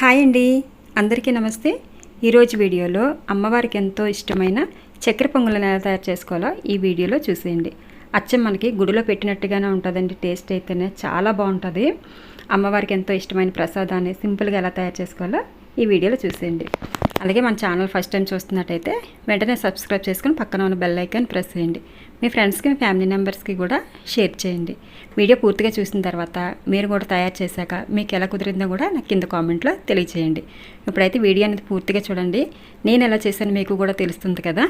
Hi అండి. అందరికీ నమస్తే. ఈరోజు వీడియోలో అమ్మవారికి ఎంతో ఇష్టమైన చక్కెర పొంగులను ఎలా తయారు చేసుకోవాలో ఈ వీడియోలో చూసేయండి. అచ్చం మనకి గుడిలో పెట్టినట్టుగానే ఉంటుందండి. టేస్ట్ అయితేనే చాలా బాగుంటుంది. అమ్మవారికి ఎంతో ఇష్టమైన ప్రసాదాన్ని సింపుల్గా ఎలా తయారు చేసుకోవాలో ఈ వీడియోలో చూసేయండి. అలాగే మన ఛానల్ ఫస్ట్ టైం చూస్తున్నట్టయితే వెంటనే సబ్స్క్రైబ్ చేసుకుని పక్కన ఉన్న బెల్ ఐకాన్ ప్రెస్ చేయండి. మీ ఫ్రెండ్స్కి మీ ఫ్యామిలీ మెంబర్స్కి కూడా షేర్ చేయండి. వీడియో పూర్తిగా చూసిన తర్వాత మీరు కూడా తయారు చేశాక మీకు ఎలా కుదిరిందో కూడా నాకు కింద కామెంట్లో తెలియచేయండి. ఇప్పుడైతే వీడియో అనేది పూర్తిగా చూడండి. నేను ఎలా చేశాను మీకు కూడా తెలుస్తుంది కదా.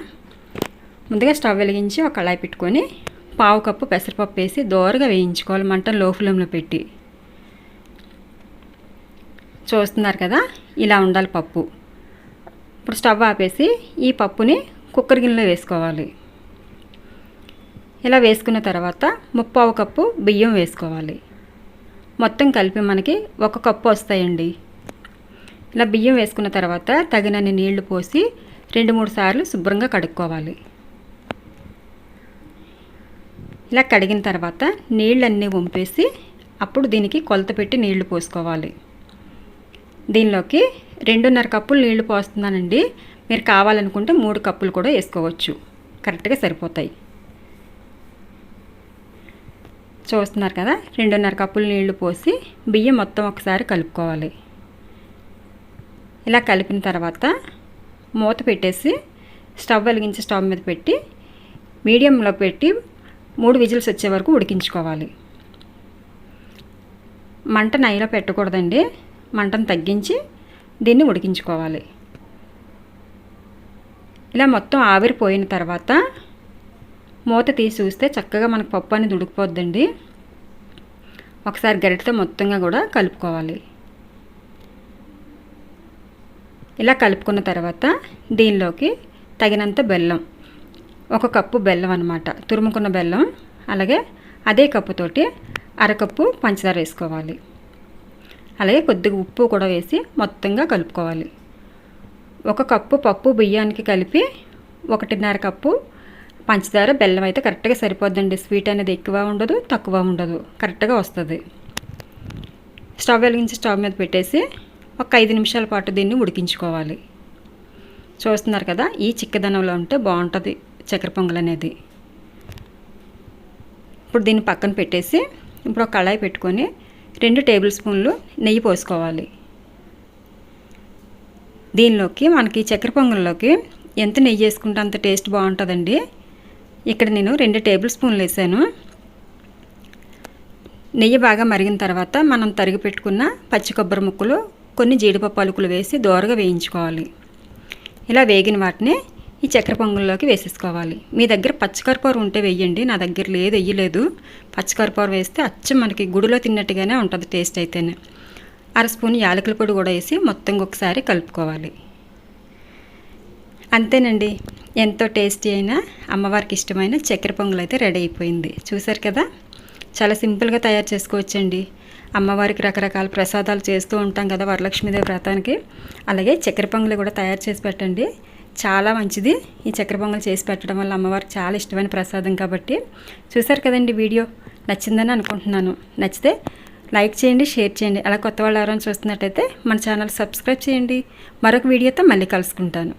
ముందుగా స్టవ్ వెలిగించి ఒక కళాయి పెట్టుకొని పావు కప్పు పెసరపప్పు వేసి దోరగా వేయించుకోవాలి. మంట లో ఫ్లేమ్లో పెట్టి. చూస్తున్నారు కదా? ఇలా ఉండాలి పప్పు. ఇప్పుడు స్టవ్ ఆపేసి ఈ పప్పుని కుక్కర్ గిన్నెలో వేసుకోవాలి. ఇలా వేసుకున్న తర్వాత ముప్పావు కప్పు బియ్యం వేసుకోవాలి. మొత్తం కలిపి మనకి ఒక కప్పు వస్తాయండి. ఇలా బియ్యం వేసుకున్న తర్వాత తగినన్ని నీళ్ళు పోసి రెండు మూడు సార్లు శుభ్రంగా కడుక్కోవాలి. ఇలా కడిగిన తర్వాత నీళ్ళన్నీ వంపేసి అప్పుడు దీనికి కొలత పెట్టి నీళ్ళు పోసుకోవాలి. దీనిలోకి రెండున్నర కప్పులు నీళ్ళు పోస్తున్నానండి. మీరు కావాలనుకుంటే మూడు కప్పులు కూడా వేసుకోవచ్చు. కరెక్ట్గా సరిపోతాయి. చూస్తున్నారు కదా? రెండున్నర కప్పులు నీళ్ళు పోసి బియ్యం మొత్తం ఒకసారి కలుపుకోవాలి. ఇలా కలిపిన తర్వాత మూత పెట్టేసి స్టవ్ వెలిగించి స్టవ్ మీద పెట్టి మీడియంలో పెట్టి మూడు విజిల్స్ వచ్చే వరకు ఉడికించుకోవాలి. మంట నైలో పెట్టకూడదండి. మంటను తగ్గించి దీన్ని ఉడికించుకోవాలి. ఇలా మొత్తం ఆవిరిపోయిన తర్వాత మూత తీసి చూస్తే చక్కగా మనకు పప్పు అనేది ఉడికిపోద్దండి. ఒకసారి గరిటతో మొత్తంగా కూడా కలుపుకోవాలి. ఇలా కలుపుకున్న తర్వాత దీనిలోకి తగినంత బెల్లం ఒక కప్పు బెల్లం అనమాట తురుముకున్న బెల్లం అలాగే అదే కప్పుతోటి అరకప్పు పంచదార వేసుకోవాలి. అలాగే కొద్దిగా ఉప్పు కూడా వేసి మొత్తంగా కలుపుకోవాలి. ఒక కప్పు పప్పు బియ్యానికి కలిపి ఒకటిన్నర కప్పు పంచదార బెల్లం అయితే కరెక్ట్గా సరిపోద్దండి. స్వీట్ అనేది ఎక్కువ ఉండదు తక్కువ ఉండదు. కరెక్ట్గా వస్తుంది. స్టవ్ వెలిగించి స్టవ్ మీద పెట్టేసి ఒక ఐదు నిమిషాల పాటు దీన్ని ఉడికించుకోవాలి. చూస్తున్నారు కదా ఈ చిక్కదనంలో ఉంటే బాగుంటుంది చక్కెర పొంగల్ అనేది. ఇప్పుడు దీన్ని పక్కన పెట్టేసి ఇప్పుడు ఒక కళాయి పెట్టుకొని రెండు టేబుల్ స్పూన్లు నెయ్యి పోసుకోవాలి. దీనిలోకి మనకి చక్కెర పొంగల్లోకి ఎంత నెయ్యి వేసుకుంటే అంత టేస్ట్ బాగుంటుందండి. ఇక్కడ నేను రెండు టేబుల్ స్పూన్లు వేసాను. నెయ్యి బాగా మరిగిన తర్వాత మనం తరిగి పెట్టుకున్న పచ్చి కొబ్బరి ముక్కలు కొన్ని జీడిపప్పు అలుకులు వేసి దోరగా వేయించుకోవాలి. ఇలా వేగిన వాటిని ఈ చక్కెర పొంగల్లోకి వేసేసుకోవాలి. మీ దగ్గర పచ్చికరపూరం ఉంటే వెయ్యండి నా దగ్గర లేదు వెయ్యలేదు పచ్చికరపూరం వేస్తే అచ్చం మనకి గుడిలో తిన్నట్టుగానే ఉంటుంది టేస్ట్ అయితేనే. అర స్పూన్ యాలకుల పొడి కూడా వేసి మొత్తం ఒకసారి కలుపుకోవాలి. అంతేనండి. ఎంతో టేస్టీ అయిన అమ్మవారికి ఇష్టమైన చక్కెర పొంగల్ అయితే రెడీ అయిపోయింది. చూసారు కదా? చాలా సింపుల్గా తయారు చేసుకోవచ్చండి. అమ్మవారికి రకరకాల ప్రసాదాలు చేస్తూ ఉంటాం కదా వరలక్ష్మీదేవి వ్రతానికి. అలాగే చక్కెర పొంగలి కూడా తయారు చేసి పెట్టండి. చాలా మంచిది. ఈ చక్కెర పొంగల్ చేసి పెట్టడం వల్ల అమ్మవారికి చాలా ఇష్టమైన ప్రసాదం కాబట్టి. చూసారు కదండి వీడియో? నచ్చిందని అనుకుంటున్నాను. నచ్చితే లైక్ చేయండి షేర్ చేయండి. అలా కొత్త వాళ్ళు ఎవరైనా చూస్తున్నట్టయితే మన ఛానల్ సబ్స్క్రైబ్ చేయండి. మరొక వీడియోతో మళ్ళీ కలుసుకుంటాను.